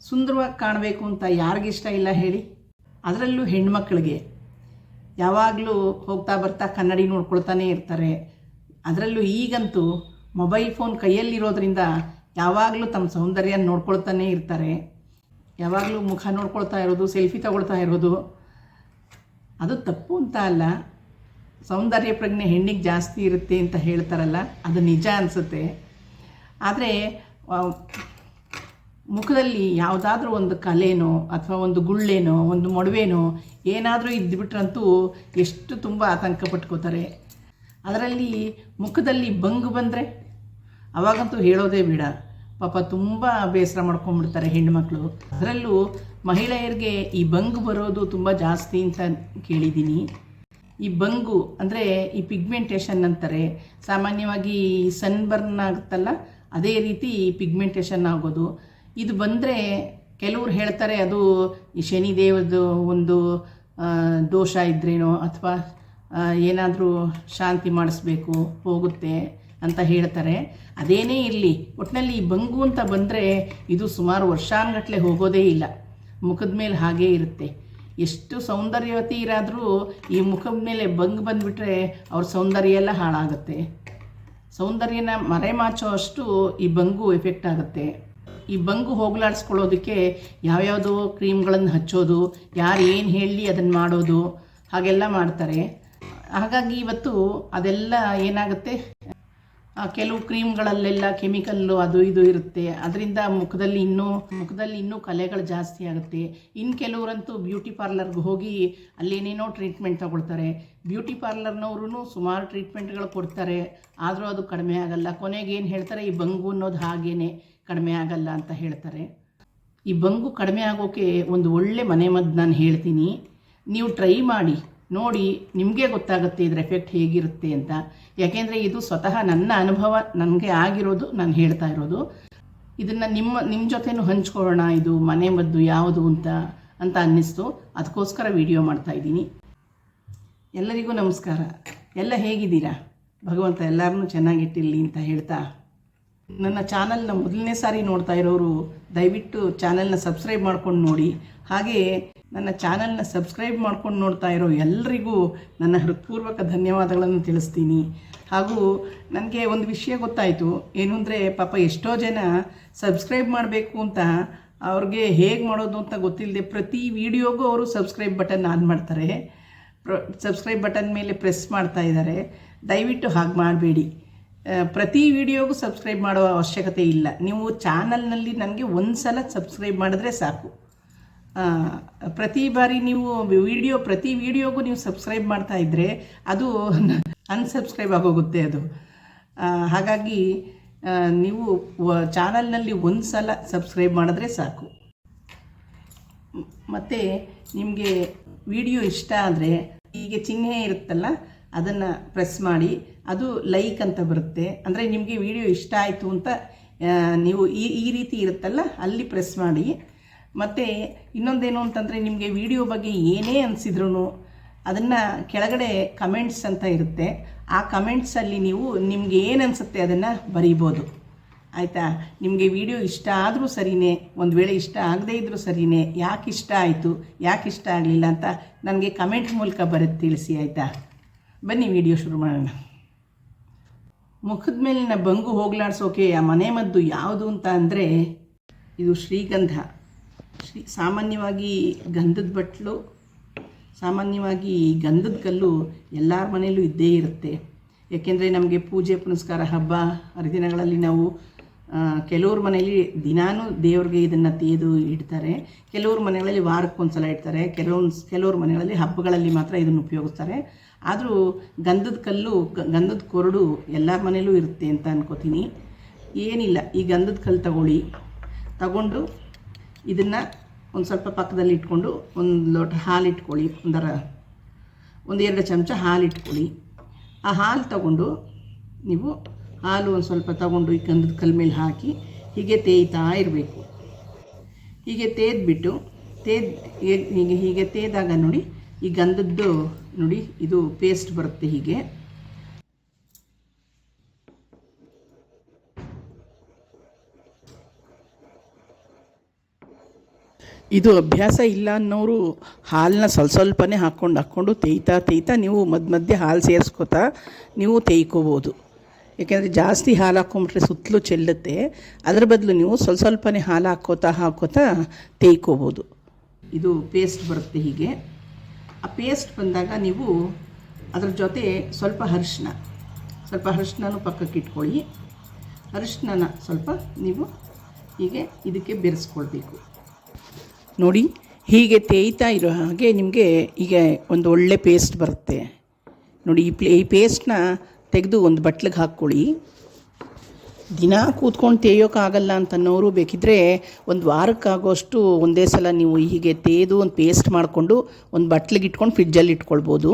ಸುಂದರವಾಗಿ ಕಾಣಬೇಕು ಅಂತ ಯಾರಿಗಿಷ್ಟ ಇಲ್ಲ ಹೇಳಿ? ಅದರಲ್ಲೂ ಹೆಣ್ಮಕ್ಳಿಗೆ. ಯಾವಾಗಲೂ ಹೋಗ್ತಾ ಬರ್ತಾ ಕನ್ನಡಿ ನೋಡ್ಕೊಳ್ತಾನೆ ಇರ್ತಾರೆ. ಅದರಲ್ಲೂ ಈಗಂತೂ ಮೊಬೈಲ್ ಫೋನ್ ಕೈಯಲ್ಲಿರೋದ್ರಿಂದ ಯಾವಾಗಲೂ ತಮ್ಮ ಸೌಂದರ್ಯ ನೋಡ್ಕೊಳ್ತಾನೆ ಇರ್ತಾರೆ. ಯಾವಾಗಲೂ ಮುಖ ನೋಡ್ಕೊಳ್ತಾ ಇರೋದು, ಸೆಲ್ಫಿ ತಗೊಳ್ತಾ ಇರೋದು. ಅದು ತಪ್ಪು ಅಂತ ಅಲ್ಲ. ಸೌಂದರ್ಯ ಪ್ರಜ್ಞೆ ಹೆಣ್ಣಿಗೆ ಜಾಸ್ತಿ ಇರುತ್ತೆ ಅಂತ ಹೇಳ್ತಾರಲ್ಲ, ಅದು ನಿಜ ಅನಿಸುತ್ತೆ. ಆದರೆ ಮುಖದಲ್ಲಿ ಯಾವುದಾದ್ರೂ ಒಂದು ಕಲೆನೋ ಅಥವಾ ಒಂದು ಗುಳ್ಳೆನೋ, ಒಂದು ಮೊಡವೆನೋ ಏನಾದರೂ ಇದ್ದುಬಿಟ್ರಂತೂ ಎಷ್ಟು ತುಂಬ ಆತಂಕ ಪಟ್ಕೋತಾರೆ. ಅದರಲ್ಲಿ ಮುಖದಲ್ಲಿ ಬಂಗು ಬಂದರೆ ಅವಾಗಂತೂ ಹೇಳೋದೇ ಬೇಡ. ಪಾಪ ತುಂಬ ಬೇಸರ ಮಾಡ್ಕೊಂಡ್ಬಿಡ್ತಾರೆ ಹೆಣ್ಮಕ್ಳು. ಅದರಲ್ಲೂ ಮಹಿಳೆಯರಿಗೆ ಈ ಬಂಗು ಬರೋದು ತುಂಬ ಜಾಸ್ತಿ ಅಂತ ಕೇಳಿದ್ದೀನಿ. ಈ ಬಂಗು ಅಂದರೆ ಈ ಪಿಗ್ಮೆಂಟೇಷನ್ ಅಂತಾರೆ. ಸಾಮಾನ್ಯವಾಗಿ ಸನ್ಬರ್ನ್ ಆಗುತ್ತಲ್ಲ ಅದೇ ರೀತಿ ಪಿಗ್ಮೆಂಟೇಷನ್ ಆಗೋದು. ಇದು ಬಂದರೆ ಕೆಲವ್ರು ಹೇಳ್ತಾರೆ ಅದು ಈ ಶನಿದೇವದ್ದು ಒಂದು ದೋಷ ಇದ್ರೇನೋ ಅಥವಾ ಏನಾದರೂ ಶಾಂತಿ ಮಾಡಿಸ್ಬೇಕು, ಹೋಗುತ್ತೆ ಅಂತ ಹೇಳ್ತಾರೆ. ಅದೇನೇ ಇರಲಿ ಒಟ್ಟಿನಲ್ಲಿ ಈ ಬಂಗು ಅಂತ ಬಂದರೆ ಇದು ಸುಮಾರು ವರ್ಷಾನುಗಟ್ಟಲೆ ಹೋಗೋದೇ ಇಲ್ಲ. ಮುಖದ ಮೇಲೆ ಹಾಗೇ ಇರುತ್ತೆ. ಎಷ್ಟು ಸೌಂದರ್ಯವತಿ ಇರಾದರೂ ಈ ಮುಖದ ಮೇಲೆ ಬಂಗ್ ಬಂದುಬಿಟ್ರೆ ಅವ್ರ ಸೌಂದರ್ಯ ಎಲ್ಲ ಹಾಳಾಗುತ್ತೆ. ಸೌಂದರ್ಯನ ಮರೆಮಾಚೋ ಅಷ್ಟು ಈ ಬಂಗು ಎಫೆಕ್ಟ್ ಆಗುತ್ತೆ. ಈ ಬಂಗು ಹೋಗಲಾಡಿಸ್ಕೊಳ್ಳೋದಕ್ಕೆ ಯಾವ್ಯಾವುದೋ ಕ್ರೀಮ್ಗಳನ್ನು ಹಚ್ಚೋದು ಯಾರು ಏನು ಹೇಳಿ ಅದನ್ನು ಮಾಡೋದು, ಹಾಗೆಲ್ಲ ಮಾಡ್ತಾರೆ. ಹಾಗಾಗಿ ಇವತ್ತು ಅದೆಲ್ಲ ಏನಾಗುತ್ತೆ? ಕೆಲವು ಕ್ರೀಮ್ಗಳಲ್ಲೆಲ್ಲ ಕೆಮಿಕಲ್ಲು ಅದು ಇದು ಇರುತ್ತೆ. ಅದರಿಂದ ಮುಖದಲ್ಲಿ ಇನ್ನೂ ಮುಖದಲ್ಲಿ ಇನ್ನೂ ಕಲೆಗಳು ಜಾಸ್ತಿ ಆಗುತ್ತೆ. ಇನ್ನು ಕೆಲವರಂತೂ ಬ್ಯೂಟಿ ಪಾರ್ಲರ್ಗೆ ಹೋಗಿ ಅಲ್ಲೇನೇನೋ ಟ್ರೀಟ್ಮೆಂಟ್ ತಗೊಳ್ತಾರೆ. ಬ್ಯೂಟಿ ಪಾರ್ಲರ್ನವ್ರೂ ಸುಮಾರು ಟ್ರೀಟ್ಮೆಂಟ್ಗಳು ಕೊಡ್ತಾರೆ. ಆದರೂ ಅದು ಕಡಿಮೆ ಆಗಲ್ಲ. ಕೊನೆಗೆ ಏನು ಹೇಳ್ತಾರೆ? ಈ ಬಂಗು ಅನ್ನೋದು ಹಾಗೇನೆ ಕಡಿಮೆ ಆಗಲ್ಲ ಅಂತ ಹೇಳ್ತಾರೆ. ಈ ಬಂಗು ಕಡಿಮೆ ಆಗೋಕೆ ಒಂದು ಒಳ್ಳೆ ಮನೆ ಮದ್ದು ನಾನು ಹೇಳ್ತೀನಿ. ನೀವು ಟ್ರೈ ಮಾಡಿ. ನೋಡಿ ನಿಮಗೆ ಗೊತ್ತಾಗುತ್ತೆ ಇದ್ರ ಎಫೆಕ್ಟ್ ಹೇಗಿರುತ್ತೆ ಅಂತ. ಯಾಕೆಂದರೆ ಇದು ಸ್ವತಃ ನನ್ನ ಅನುಭವ, ನನಗೆ ಆಗಿರೋದು, ನಾನು ಹೇಳ್ತಾ ಇರೋದು. ಇದನ್ನು ನಿಮ್ಮ ನಿಮ್ಮ ಜೊತೆನೂ ಹಂಚ್ಕೊಳ್ಳೋಣ, ಇದು ಮನೆ ಮದ್ದು ಯಾವುದು ಅಂತ ಅಂತ ಅನ್ನಿಸ್ತು. ಅದಕ್ಕೋಸ್ಕರ ವಿಡಿಯೋ ಮಾಡ್ತಾ ಇದ್ದೀನಿ. ಎಲ್ಲರಿಗೂ ನಮಸ್ಕಾರ. ಎಲ್ಲ ಹೇಗಿದ್ದೀರಾ? ಭಗವಂತ ಎಲ್ಲರನ್ನೂ ಚೆನ್ನಾಗಿಟ್ಟಿರಲಿ ಅಂತ ಹೇಳ್ತಾ ನನ್ನ ಚಾನಲ್ನ ಮೊದಲನೇ ಸಾರಿ ನೋಡ್ತಾ ಇರೋರು ದಯವಿಟ್ಟು ಚಾನಲ್ನ ಸಬ್ಸ್ಕ್ರೈಬ್ ಮಾಡ್ಕೊಂಡು ನೋಡಿ. ಹಾಗೆ ನನ್ನ ಚಾನಲ್ನ ಸಬ್ಸ್ಕ್ರೈಬ್ ಮಾಡ್ಕೊಂಡು ನೋಡ್ತಾ ಇರೋ ಎಲ್ಲರಿಗೂ ನನ್ನ ಹೃತ್ಪೂರ್ವಕ ಧನ್ಯವಾದಗಳನ್ನು ತಿಳಿಸ್ತೀನಿ. ಹಾಗೂ ನನಗೆ ಒಂದು ವಿಷಯ ಗೊತ್ತಾಯಿತು. ಏನು ಅಂದರೆ ಪಾಪ ಎಷ್ಟೋ ಜನ ಸಬ್ಸ್ಕ್ರೈಬ್ ಮಾಡಬೇಕು ಅಂತ ಅವ್ರಿಗೆ ಹೇಗೆ ಮಾಡೋದು ಅಂತ ಗೊತ್ತಿಲ್ಲದೆ ಪ್ರತಿ ವಿಡಿಯೋಗೂ ಅವರು ಸಬ್ಸ್ಕ್ರೈಬ್ ಬಟನ್ ಆನ್ ಮಾಡ್ತಾರೆ. ಸಬ್ಸ್ಕ್ರೈಬ್ ಬಟನ್ ಮೇಲೆ ಪ್ರೆಸ್ ಮಾಡ್ತಾ ಇದ್ದಾರೆ. ದಯವಿಟ್ಟು ಹಾಗೆ ಮಾಡಬೇಡಿ. ಪ್ರತಿ ವಿಡಿಯೋಗೂ ಸಬ್ಸ್ಕ್ರೈಬ್ ಮಾಡೋ ಅವಶ್ಯಕತೆ ಇಲ್ಲ. ನೀವು ಚಾನಲ್ನಲ್ಲಿ ನನಗೆ ಒಂದು ಸಲ ಸಬ್ಸ್ಕ್ರೈಬ್ ಮಾಡಿದ್ರೆ ಸಾಕು. ಪ್ರತಿ ಬಾರಿ ನೀವು ವಿಡಿಯೋ, ಪ್ರತಿ ವಿಡಿಯೋಗೂ ನೀವು ಸಬ್ಸ್ಕ್ರೈಬ್ ಮಾಡ್ತಾ ಇದ್ದರೆ ಅದು ಅನ್ಸಬ್ಸ್ಕ್ರೈಬ್ ಆಗೋಗುತ್ತೆ ಅದು. ಹಾಗಾಗಿ ನೀವು ಚಾನಲ್ನಲ್ಲಿ ಒಂದು ಸಲ ಸಬ್ಸ್ಕ್ರೈಬ್ ಮಾಡಿದ್ರೆ ಸಾಕು. ಮತ್ತು, ನಿಮಗೆ ವಿಡಿಯೋ ಇಷ್ಟ ಆದರೆ, ಹೀಗೆ ಚಿಹ್ನೆ ಇರುತ್ತಲ್ಲ ಅದನ್ನು ಪ್ರೆಸ್ ಮಾಡಿ, ಅದು ಲೈಕ್ ಅಂತ ಬರುತ್ತೆ. ಅಂದರೆ ನಿಮಗೆ ವಿಡಿಯೋ ಇಷ್ಟ ಆಯಿತು ಅಂತ ನೀವು ಈ ಈ ರೀತಿ ಇರುತ್ತಲ್ಲ, ಅಲ್ಲಿ ಪ್ರೆಸ್ ಮಾಡಿ. ಮತ್ತು ಇನ್ನೊಂದೇನು ಅಂತಂದರೆ ನಿಮಗೆ ವಿಡಿಯೋ ಬಗ್ಗೆ ಏನೇ ಅನಿಸಿದ್ರು ಅದನ್ನು ಕೆಳಗಡೆ ಕಮೆಂಟ್ಸ್ ಅಂತ ಇರುತ್ತೆ. ಆ ಕಮೆಂಟ್ಸಲ್ಲಿ ನೀವು ನಿಮಗೆ ಏನು ಅನಿಸುತ್ತೆ ಅದನ್ನು ಬರೀಬೋದು. ಆಯಿತಾ? ನಿಮಗೆ ವಿಡಿಯೋ ಇಷ್ಟ ಆದರೂ ಸರಿಯೇ ಒಂದು ವೇಳೆ ಇಷ್ಟ ಆಗದೇ ಇದ್ದರೂ ಸರಿಯೇ ಯಾಕೆ ಇಷ್ಟ ಆಯಿತು ಯಾಕೆ ಇಷ್ಟ ಆಗಲಿಲ್ಲ ಅಂತ ನನಗೆ ಕಮೆಂಟ್ ಮೂಲಕ ಬರೆದು ತಿಳಿಸಿ, ಆಯಿತಾ? ಬನ್ನಿ ವಿಡಿಯೋ ಶುರು ಮಾಡೋಣ. ಮುಖದ ಮೇಲಿನ ಬಂಗು ಹೋಗ್ಲಾಡ್ಸೋಕೆ ಆ ಮನೆ ಮದ್ದು ಯಾವುದು ಅಂತ ಅಂದರೆ ಇದು ಶ್ರೀಗಂಧ. ಶ್ರೀ ಸಾಮಾನ್ಯವಾಗಿ ಗಂಧದ ಬಟ್ಲು, ಸಾಮಾನ್ಯವಾಗಿ ಗಂಧದ ಕಲ್ಲು ಎಲ್ಲರ ಮನೆಯಲ್ಲೂ ಇದ್ದೇ ಇರುತ್ತೆ. ಏಕೆಂದರೆ ನಮಗೆ ಪೂಜೆ, ಪುನಸ್ಕಾರ, ಹಬ್ಬ, ಹರಿದಿನಗಳಲ್ಲಿ ನಾವು ಕೆಲವ್ರ ಮನೆಯಲ್ಲಿ ದಿನಾನೂ ದೇವ್ರಿಗೆ ಇದನ್ನು ತೆಗೆದು ಇಡ್ತಾರೆ. ಕೆಲವ್ರ ಮನೆಗಳಲ್ಲಿ ವಾರಕ್ಕೊಂದ್ಸಲ ಇಡ್ತಾರೆ. ಕೆಲವೊಂದು ಕೆಲವ್ರ ಮನೆಗಳಲ್ಲಿ ಹಬ್ಬಗಳಲ್ಲಿ ಮಾತ್ರ ಇದನ್ನು ಉಪಯೋಗಿಸ್ತಾರೆ. ಆದರೂ ಗಂಧದ ಕಲ್ಲು ಗಂಧದ ಕೊರಡು ಎಲ್ಲರ ಮನೇಲೂ ಇರುತ್ತೆ ಅಂತ ಅನ್ಕೋತೀನಿ. ಏನಿಲ್ಲ, ಈ ಗಂಧದ ಕಲ್ಲು ತಗೊಳ್ಳಿ. ತಗೊಂಡು ಇದನ್ನು ಒಂದು ಸ್ವಲ್ಪ ಪಕ್ಕದಲ್ಲಿ ಇಟ್ಕೊಂಡು ಒಂದು ಲೋಟ ಹಾಲು ಇಟ್ಕೊಳ್ಳಿ, ಒಂದರ ಎರಡು ಚಮಚ ಹಾಲು ಇಟ್ಕೊಳ್ಳಿ. ಆ ಹಾಲು ತಗೊಂಡು ನೀವು ಹಾಲು ಒಂದು ಸ್ವಲ್ಪ ತಗೊಂಡು ಈ ಗಂಧದ ಕಲ್ಲು ಮೇಲೆ ಹಾಕಿ ಹೀಗೆ ತೇಯ್ತಾ ಇರಬೇಕು. ಹೀಗೆ ತೇದ್ಬಿಟ್ಟು, ತೇದ್, ಹೀಗೆ ಹೀಗೆ ತೇದಾಗ ನೋಡಿ ಈ ಗಂಧದ್ದು ನೋಡಿ ಇದು ಪೇಸ್ಟ್ ಬರುತ್ತೆ ಹೀಗೆ. ಇದು ಅಭ್ಯಾಸ ಇಲ್ಲ ಅನ್ನೋರು ಹಾಲನ್ನ ಸ್ವಲ್ಪ ಸ್ವಲ್ಪನೇ ಹಾಕ್ಕೊಂಡು ಹಾಕ್ಕೊಂಡು ತೇಯ್ತಾ ತೇಯ್ತಾ ನೀವು ಮಧ್ಯ ಮಧ್ಯೆ ಹಾಲು ಸೇರಿಸ್ಕೊತಾ ನೀವು ತೇಯ್ಕೋಬೋದು. ಯಾಕೆಂದರೆ ಜಾಸ್ತಿ ಹಾಲು ಹಾಕೊಂಬಿಟ್ರೆ ಸುತ್ತಲೂ ಚೆಲ್ಲುತ್ತೆ. ಅದ್ರ ಬದಲು ನೀವು ಸ್ವಲ್ಪ ಸ್ವಲ್ಪನೇ ಹಾಲು ಹಾಕ್ಕೋತಾ ಹಾಕೋತಾ ತೇಯ್ಕೋಬೋದು. ಇದು ಪೇಸ್ಟ್ ಬರುತ್ತೆ ಹೀಗೆ. ಆ ಪೇಸ್ಟ್ ಬಂದಾಗ ನೀವು ಅದ್ರ ಜೊತೆ ಸ್ವಲ್ಪ ಅರಿಶಿನ ಸ್ವಲ್ಪ ಅರಿಶಿನೂ ಪಕ್ಕಕ್ಕೆ ಇಟ್ಕೊಳ್ಳಿ. ಅರಿಶಿನ ಸ್ವಲ್ಪ ನೀವು ಹೀಗೆ ಇದಕ್ಕೆ ಬೆರೆಸ್ಕೊಳ್ಬೇಕು. ನೋಡಿ, ಹೀಗೆ ತೇಯ್ತಾ ಇರೋ ಹಾಗೆ ನಿಮಗೆ ಈಗ ಒಂದು ಒಳ್ಳೆ ಪೇಸ್ಟ್ ಬರುತ್ತೆ. ನೋಡಿ, ಈ ಪ್ಲೇ ಈ ಪೇಸ್ಟ್ನ ತೆಗೆದು ಒಂದು ಬಟ್ಲಿಗೆ ಹಾಕ್ಕೊಳ್ಳಿ. ದಿನ ಕೂತ್ಕೊಂಡು ತೇಯೋಕ್ಕಾಗಲ್ಲ ಅಂತನ್ನೋರು ಬೇಕಿದ್ದರೆ ಒಂದು ವಾರಕ್ಕಾಗೋಷ್ಟು ಒಂದೇ ಸಲ ನೀವು ಹೀಗೆ ತೇದು ಒಂದು ಪೇಸ್ಟ್ ಮಾಡಿಕೊಂಡು ಒಂದು ಬಟ್ಲಿಗೆ ಇಟ್ಕೊಂಡು ಫ್ರಿಜ್ಜಲ್ಲಿ ಇಟ್ಕೊಳ್ಬೋದು,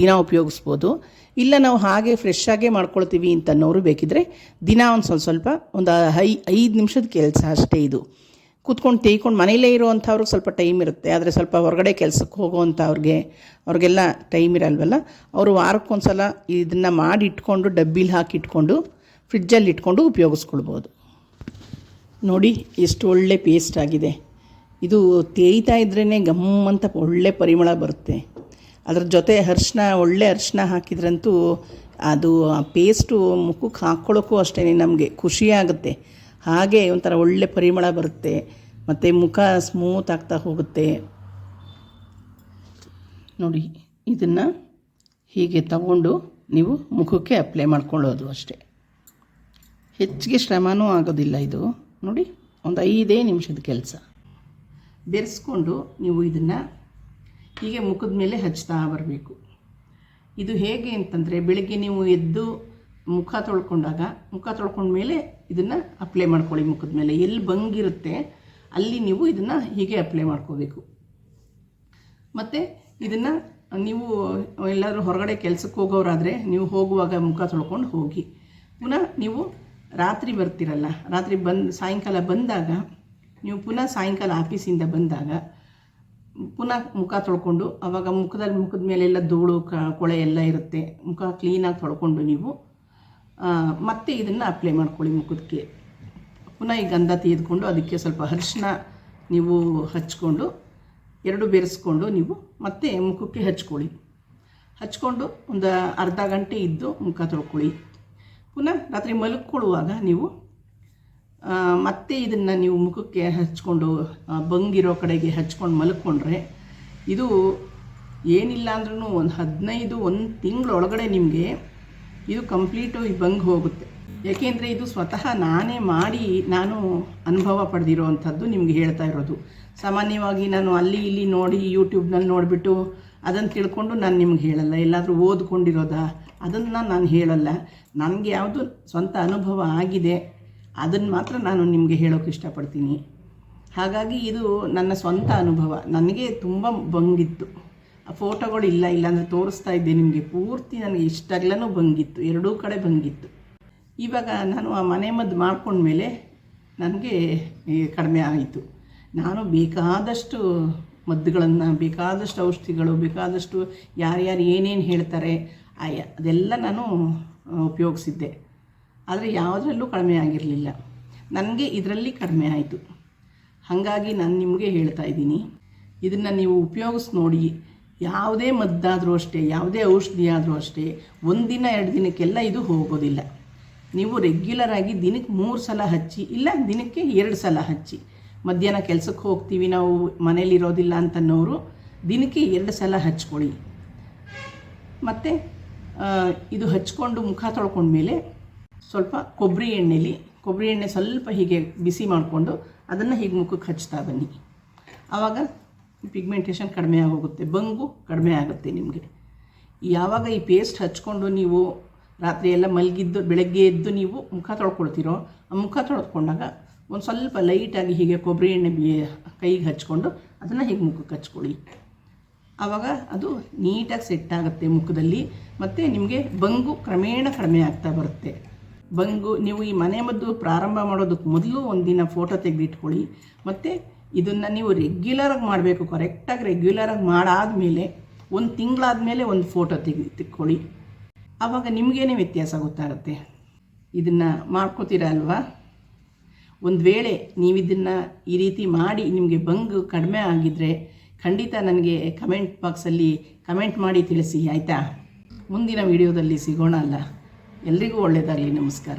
ದಿನ ಉಪಯೋಗಿಸ್ಬೋದು. ಇಲ್ಲ ನಾವು ಹಾಗೆ ಫ್ರೆಶ್ ಆಗೇ ಮಾಡ್ಕೊಳ್ತೀವಿ ಅಂತನ್ನೋರು ಬೇಕಿದ್ದರೆ ದಿನ ಒಂದು ಸ್ವಲ್ಪ ಸ್ವಲ್ಪ ಒಂದು ಐ, ಐದು ನಿಮಿಷದ ಕೆಲಸ ಅಷ್ಟೇ ಇದು. ಕೂತ್ಕೊಂಡು ತೇಯ್ಕೊಂಡು ಮನೇಲೇ ಇರೋವಂಥವ್ರಿಗೆ ಸ್ವಲ್ಪ ಟೈಮ್ ಇರುತ್ತೆ. ಆದರೆ ಸ್ವಲ್ಪ ಹೊರಗಡೆ ಕೆಲಸಕ್ಕೆ ಹೋಗೋವಂಥವ್ರಿಗೆ ಅವ್ರಿಗೆಲ್ಲ ಟೈಮ್ ಇರಲ್ವಲ್ಲ, ಅವರು ವಾರಕ್ಕೊಂದು ಸಲ ಇದನ್ನು ಮಾಡಿ ಇಟ್ಕೊಂಡು ಡಬ್ಬಿಲಿ ಹಾಕಿ ಇಟ್ಕೊಂಡು ಫ್ರಿಜ್ಜಲ್ಲಿ ಇಟ್ಕೊಂಡು ಉಪಯೋಗಿಸ್ಕೊಳ್ಬೋದು. ನೋಡಿ, ಎಷ್ಟು ಒಳ್ಳೆ ಪೇಸ್ಟ್ ಆಗಿದೆ. ಇದು ತೇಯ್ತಾ ಇದ್ರೇ ಗಮ್ ಅಂತ ಒಳ್ಳೆ ಪರಿಮಳ ಬರುತ್ತೆ. ಅದ್ರ ಜೊತೆ ಅರ್ಶಿನ ಒಳ್ಳೆ ಅರಿಶಿನ ಹಾಕಿದ್ರಂತೂ ಅದು ಆ ಪೇಸ್ಟು ಮುಖಕ್ಕೆ ಹಾಕ್ಕೊಳ್ಳೋಕ್ಕೂ ಅಷ್ಟೇ ನಮಗೆ ಖುಷಿಯಾಗುತ್ತೆ ಹಾಗೆ ಒಂಥರ ಒಳ್ಳೆ ಪರಿಮಳ ಬರುತ್ತೆ. ಮತ್ತು ಮುಖ ಸ್ಮೂತ್ ಆಗ್ತಾ ಹೋಗುತ್ತೆ. ನೋಡಿ, ಇದನ್ನು ಹೀಗೆ ತಗೊಂಡು ನೀವು ಮುಖಕ್ಕೆ ಅಪ್ಲೈ ಮಾಡ್ಕೊಳ್ಳೋದು ಅಷ್ಟೇ. ಹೆಚ್ಚಿಗೆ ಶ್ರಮನೂ ಆಗೋದಿಲ್ಲ ಇದು. ನೋಡಿ, ಒಂದು ಐದೇ ನಿಮಿಷದ ಕೆಲಸ. ಬೆರೆಸ್ಕೊಂಡು ನೀವು ಇದನ್ನು ಹೀಗೆ ಮುಖದ ಮೇಲೆ ಹಚ್ತಾ ಬರಬೇಕು. ಇದು ಹೇಗೆ ಅಂತಂದರೆ, ಬೆಳಗ್ಗೆ ನೀವು ಎದ್ದು ಮುಖ ತೊಳ್ಕೊಂಡಾಗ, ಮುಖ ತೊಳ್ಕೊಂಡ ಮೇಲೆ ಇದನ್ನು ಅಪ್ಲೈ ಮಾಡ್ಕೊಳ್ಳಿ ಮುಖದ ಮೇಲೆ. ಎಲ್ಲಿ ಬಂಗಿರುತ್ತೆ ಅಲ್ಲಿ ನೀವು ಇದನ್ನು ಹೀಗೆ ಅಪ್ಲೈ ಮಾಡ್ಕೋಬೇಕು. ಮತ್ತು ಇದನ್ನು ನೀವು ಎಲ್ಲಾದರೂ ಹೊರಗಡೆ ಕೆಲಸಕ್ಕೆ ಹೋಗೋರಾದರೆ, ನೀವು ಹೋಗುವಾಗ ಮುಖ ತೊಳ್ಕೊಂಡು ಹೋಗಿ. ಪುನಃ ನೀವು ರಾತ್ರಿ ಬರ್ತಿರಲ್ಲ, ರಾತ್ರಿ ಬಂದು, ಸಾಯಂಕಾಲ ಬಂದಾಗ, ನೀವು ಪುನಃ ಸಾಯಂಕಾಲ ಆಫೀಸಿಂದ ಬಂದಾಗ, ಪುನಃ ಮುಖ ತೊಳ್ಕೊಂಡು ಆವಾಗ ಮುಖದಲ್ಲಿ ಮುಖದ ಮೇಲೆಲ್ಲ ಧೂಳು, ಕ, ಕೊಳೆ ಎಲ್ಲ ಇರುತ್ತೆ. ಮುಖ ಕ್ಲೀನಾಗಿ ತೊಳ್ಕೊಂಡು ನೀವು ಮತ್ತೆ ಇದನ್ನು ಅಪ್ಲೈ ಮಾಡ್ಕೊಳ್ಳಿ ಮುಖಕ್ಕೆ. ಪುನಃ ಈ ಗಂಧ ತೆಗೆದುಕೊಂಡು ಅದಕ್ಕೆ ಸ್ವಲ್ಪ ಅರಿಶಿನ ನೀವು ಹಚ್ಕೊಂಡು, ಎರಡು ಬೆರೆಸ್ಕೊಂಡು ನೀವು ಮತ್ತೆ ಮುಖಕ್ಕೆ ಹಚ್ಕೊಳ್ಳಿ. ಹಚ್ಕೊಂಡು ಒಂದು ಅರ್ಧ ಗಂಟೆ ಇದ್ದು ಮುಖ ತೊಳ್ಕೊಳ್ಳಿ. ಪುನಃ ರಾತ್ರಿ ಮಲಕ್ಕೊಳ್ಳುವಾಗ ನೀವು ಮತ್ತೆ ಇದನ್ನು ನೀವು ಮುಖಕ್ಕೆ ಹಚ್ಕೊಂಡು ಬಂಗಿರೋ ಕಡೆಗೆ ಹಚ್ಕೊಂಡು ಮಲ್ಕೊಂಡ್ರೆ ಇದು ಏನಿಲ್ಲ ಅಂದ್ರೂ ಒಂದು ಹದಿನೈದು, ಒಂದು ತಿಂಗಳೊಳಗಡೆ ನಿಮಗೆ ಇದು ಕಂಪ್ಲೀಟು ಈ ಬಂಗ್ ಹೋಗುತ್ತೆ. ಯಾಕೆಂದರೆ ಇದು ಸ್ವತಃ ನಾನೇ ಮಾಡಿ ನಾನು ಅನುಭವ ಪಡೆದಿರೋ ಅಂಥದ್ದು ನಿಮಗೆ ಹೇಳ್ತಾ ಇರೋದು. ಸಾಮಾನ್ಯವಾಗಿ ನಾನು ಅಲ್ಲಿ ಇಲ್ಲಿ ನೋಡಿ ಯೂಟ್ಯೂಬ್ನಲ್ಲಿ ನೋಡಿಬಿಟ್ಟು ಅದನ್ನು ತಿಳ್ಕೊಂಡು ನಾನು ನಿಮ್ಗೆ ಹೇಳಲ್ಲ. ಎಲ್ಲಾದರೂ ಓದ್ಕೊಂಡಿರೋದಾ? ಅದನ್ನು ನಾನು ಹೇಳಲ್ಲ. ನನಗೆ ಯಾವುದು ಸ್ವಂತ ಅನುಭವ ಆಗಿದೆ ಅದನ್ನು ಮಾತ್ರ ನಾನು ನಿಮಗೆ ಹೇಳೋಕೆ ಇಷ್ಟಪಡ್ತೀನಿ. ಹಾಗಾಗಿ ಇದು ನನ್ನ ಸ್ವಂತ ಅನುಭವ. ನನಗೆ ತುಂಬ ಬಂಗಿತ್ತು ಆ ಫೋಟೋಗಳು ಇಲ್ಲ ಇಲ್ಲಾಂದರೆ ತೋರಿಸ್ತಾ ಇದ್ದೆ ನಿಮಗೆ. ಪೂರ್ತಿ ನನಗೆ ಇಷ್ಟಾಗ್ಲೂ ಬಂಗಿತ್ತು ಎರಡೂ ಕಡೆ ಬಂಗಿತ್ತು ಇವಾಗ ನಾನು ಆ ಮನೆ ಮದ್ದು ಮಾಡ್ಕೊಂಡ್ಮೇಲೆ ನನಗೆ ಕಡಿಮೆ ಆಯಿತು. ನಾನು ಬೇಕಾದಷ್ಟು ಮದ್ದುಗಳನ್ನು, ಬೇಕಾದಷ್ಟು ಔಷಧಿಗಳು, ಬೇಕಾದಷ್ಟು ಯಾರ್ಯಾರು ಏನೇನು ಹೇಳ್ತಾರೆ ಅದೆಲ್ಲ ನಾನು ಉಪಯೋಗಿಸಿದ್ದೆ. ಆದರೆ ಯಾವುದರಲ್ಲೂ ಕಡಿಮೆ ಆಗಿರಲಿಲ್ಲ. ನನಗೆ ಇದರಲ್ಲಿ ಕಡಿಮೆ ಆಯಿತು. ಹಾಗಾಗಿ ನಾನು ನಿಮಗೆ ಹೇಳ್ತಾ ಇದ್ದೀನಿ. ಇದನ್ನು ನೀವು ಉಪಯೋಗಿಸಿ ನೋಡಿ. ಯಾವುದೇ ಮದ್ದಾದರೂ ಅಷ್ಟೇ, ಯಾವುದೇ ಔಷಧಿ ಆದರೂ ಅಷ್ಟೇ ಒಂದಿನ ಎರಡು ದಿನಕ್ಕೆಲ್ಲ ಇದು ಹೋಗೋದಿಲ್ಲ. ನೀವು ರೆಗ್ಯುಲರ್ ಆಗಿ ದಿನಕ್ಕೆ ಮೂರು ಸಲ ಹಚ್ಚಿ, ಇಲ್ಲ ದಿನಕ್ಕೆ ಎರಡು ಸಲ ಹಚ್ಚಿ. ಮಧ್ಯಾಹ್ನ ಕೆಲಸಕ್ಕೆ ಹೋಗ್ತೀವಿ ನಾವು, ಮನೇಲಿರೋದಿಲ್ಲ ಅಂತನ್ನೋರು, ದಿನಕ್ಕೆ ಎರಡು ಸಲ ಹಚ್ಕೊಳ್ಳಿ. ಮತ್ತು ಇದು ಹಚ್ಕೊಂಡು ಮುಖ ತೊಳ್ಕೊಂಡ್ಮೇಲೆ ಸ್ವಲ್ಪ ಕೊಬ್ಬರಿ ಎಣ್ಣೆಲಿ, ಕೊಬ್ಬರಿ ಎಣ್ಣೆ ಸ್ವಲ್ಪ ಹೀಗೆ ಬಿಸಿ ಮಾಡಿಕೊಂಡು ಅದನ್ನು ಹೀಗೆ ಮುಖಕ್ಕೆ ಹಚ್ತಾ ಬನ್ನಿ. ಆವಾಗ ಪಿಗ್ಮೆಂಟೇಷನ್ ಕಡಿಮೆ ಆಗೋಗುತ್ತೆ, ಬಂಗು ಕಡಿಮೆ ಆಗುತ್ತೆ ನಿಮಗೆ. ಯಾವಾಗ ಈ ಪೇಸ್ಟ್ ಹಚ್ಕೊಂಡು ನೀವು ರಾತ್ರಿ ಎಲ್ಲ ಮಲಗಿದ್ದು, ಬೆಳಗ್ಗೆ ಎದ್ದು ನೀವು ಮುಖ ತೊಳ್ಕೊಳ್ತೀರೋ, ಆ ಮುಖ ತೊಳ್ಕೊಂಡಾಗ ಒಂದು ಸ್ವಲ್ಪ ಲೈಟಾಗಿ ಹೀಗೆ ಕೊಬ್ಬರಿ ಎಣ್ಣೆ ಕೈಗೆ ಹಚ್ಕೊಂಡು ಅದನ್ನು ಹೀಗೆ ಮುಖಕ್ಕೆ ಹಚ್ಕೊಳ್ಳಿ. ಆವಾಗ ಅದು ನೀಟಾಗಿ ಸೆಟ್ ಆಗುತ್ತೆ ಮುಖದಲ್ಲಿ. ಮತ್ತು ನಿಮಗೆ ಬಂಗು ಕ್ರಮೇಣ ಕಡಿಮೆ ಆಗ್ತಾ ಬರುತ್ತೆ. ಬಂಗು, ನೀವು ಈ ಮನೆ ಮದ್ದು ಪ್ರಾರಂಭ ಮಾಡೋದಕ್ಕೆ ಮೊದಲು ಒಂದಿನ ಫೋಟೋ ತೆಗೆದಿಟ್ಕೊಳ್ಳಿ. ಮತ್ತು ಇದನ್ನು ನೀವು ರೆಗ್ಯುಲರಾಗಿ ಮಾಡಬೇಕು ಕರೆಕ್ಟಾಗಿ ರೆಗ್ಯುಲರಾಗಿ ಮಾಡಾದಮೇಲೆ ಒಂದು ತಿಂಗಳಾದ ಮೇಲೆ ಒಂದು ಫೋಟೋ ತೆಗೆ ತಿಕ್ಕೊಳ್ಳಿ ಆವಾಗ ನಿಮಗೇನೆ ವ್ಯತ್ಯಾಸ ಗೊತ್ತಾಗುತ್ತೆ. ಇದನ್ನು ಮಾಡ್ಕೋತೀರ ಅಲ್ವಾ? ಒಂದು ವೇಳೆ ನೀವಿದನ್ನು ಈ ರೀತಿ ಮಾಡಿ ನಿಮಗೆ ಬಂಗು ಕಡಿಮೆ ಆಗಿದ್ದರೆ ಖಂಡಿತ ನನಗೆ ಕಮೆಂಟ್ ಬಾಕ್ಸಲ್ಲಿ ಕಮೆಂಟ್ ಮಾಡಿ ತಿಳಿಸಿ, ಆಯಿತಾ? ಮುಂದಿನ ವಿಡಿಯೋದಲ್ಲಿ ಸಿಗೋಣ ಅಲ್ಲ. ಎಲ್ರಿಗೂ ಒಳ್ಳೆಯದಾಗಲಿ ನಮಸ್ಕಾರ.